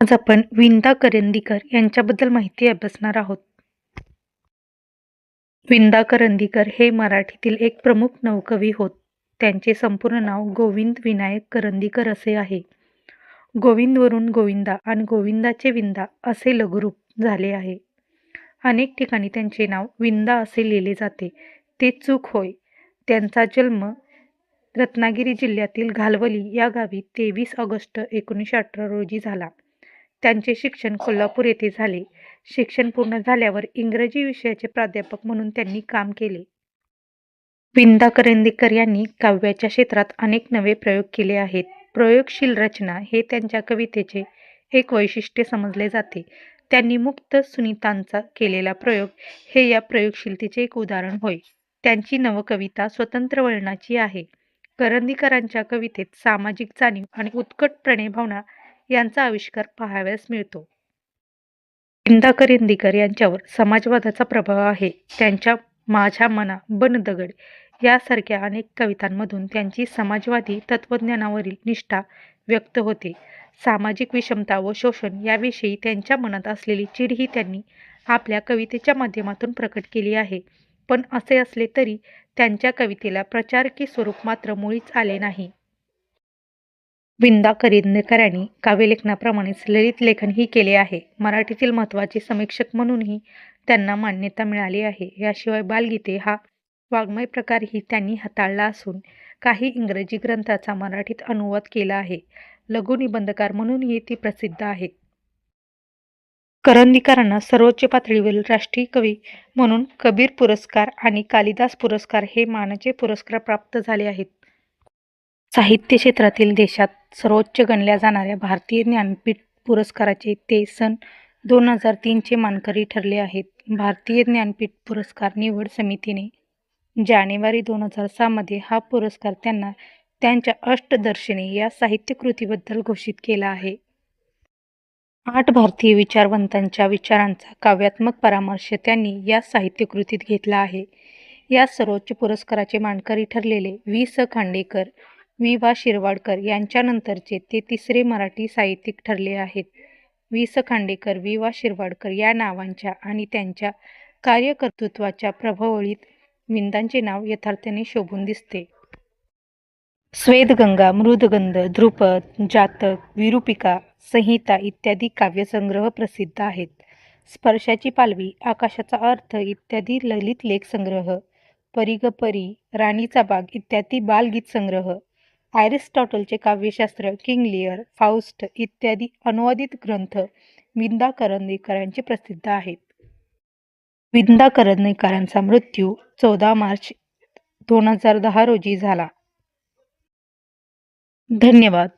आज आपण विंदा करंदीकर यांच्याबद्दल माहिती अभ्यासणार आहोत. विंदा करंदीकर हे मराठीतील एक प्रमुख नवकवी होत. त्यांचे संपूर्ण नाव गोविंद विनायक करंदीकर असे आहे. गोविंदवरून गोविंदा आणि गोविंदाचे विंदा असे लघुरूप झाले आहे. अनेक ठिकाणी त्यांचे नाव विंदा असे लिहिले जाते. ते चूक होय. त्यांचा जन्म रत्नागिरी जिल्ह्यातील घालवली या गावी तेवीस ऑगस्ट एकोणीसशे अठरा रोजी झाला. त्यांचे शिक्षण कोल्हापूर येथे झाले. शिक्षण पूर्ण झाल्यावर इंग्रजी विषयाचे प्राध्यापक म्हणून त्यांनी काम केले. विंदा करंदीकर यांनी काव्याच्या क्षेत्रात अनेक नवे प्रयोग केले आहेत. प्रयोगशील रचना हे त्यांच्या कवितेचे एक वैशिष्ट्य समजले जाते. त्यांनी मुक्त सुनीतांचा केलेला प्रयोग हे या प्रयोगशीलतेचे एक उदाहरण होय. त्यांची नवकविता स्वतंत्र वळणाची आहे. करंदीकरांच्या कवितेत सामाजिक जाणीव आणि उत्कट प्रणयभावना यांचा आविष्कार पाहावयास मिळतो. इंदाकर इंदिकर यांच्यावर समाजवादाचा प्रभाव आहे. त्यांच्या माझ्या मना बन दगड यासारख्या अनेक कवितांमधून त्यांची समाजवादी तत्त्वज्ञानावरील निष्ठा व्यक्त होते. सामाजिक विषमता व शोषण याविषयी त्यांच्या मनात असलेली चिडही त्यांनी आपल्या कवितेच्या माध्यमातून प्रकट केली आहे. पण असे असले तरी त्यांच्या कवितेला प्रचारकी स्वरूप मात्र मुळीच आले नाही. विंदा करंदीकर यांनी काव्यलेखनाप्रमाणेच ललित लेखनही केले आहे. मराठीतील महत्त्वाचे समीक्षक म्हणूनही त्यांना मान्यता मिळाली आहे. याशिवाय बालगीते हा वाङ्मय प्रकारही त्यांनी हाताळला असून काही इंग्रजी ग्रंथाचा मराठीत अनुवाद केला आहे. लघुनिबंधकार म्हणूनही ती प्रसिद्ध आहेत करंदीकरांना सर्वोच्च पातळीवरील राष्ट्रीय कवी म्हणून कबीर पुरस्कार आणि कालिदास पुरस्कार हे मानाचे पुरस्कार प्राप्त झाले आहेत. साहित्य क्षेत्रातील देशात सर्वोच्च गणल्या जाणाऱ्या भारतीय ज्ञानपीठ पुरस्काराचे ते सन दोन हजार तीनचे मानकरी ठरले आहेत. भारतीय ज्ञानपीठ पुरस्कार निवड समितीने जानेवारी दोन हजार सहामध्ये हा पुरस्कार त्यांना त्यांच्या अष्टदर्शनी या साहित्यकृतीबद्दल घोषित केला आहे. आठ भारतीय विचारवंतांच्या विचारांचा काव्यात्मक परामर्श त्यांनी या साहित्यकृतीत घेतला आहे. या सर्वोच्च पुरस्काराचे मानकरी ठरलेले वि स खांडेकर वि वा. शिरवाडकर यांच्यानंतरचे ते तिसरे मराठी साहित्यिक ठरले आहेत. वि स. खांडेकर वि वा. शिरवाडकर या नावांच्या आणि त्यांच्या कार्यकर्तृत्वाच्या प्रभावळीत विंदांचे नाव यथार्थाने शोभून दिसते. स्वेदगंगा मृदगंध ध्रुपद जातक विरूपिका संहिता इत्यादी काव्यसंग्रह प्रसिद्ध आहेत. स्पर्शाची पालवी आकाशाचा अर्थ इत्यादी ललित लेख संग्रह परिगपरी राणीचा बाग इत्यादी बालगीत संग्रह ॲरिस्टॉटलचे काव्यशास्त्र किंग लिअर फाउस्ट इत्यादी अनुवादित ग्रंथ विंदा करंदीकरांचे प्रसिद्ध आहेत. विंदा करंदीकरांचा मृत्यू चौदा मार्च दोन हजार दहा रोजी झाला. धन्यवाद.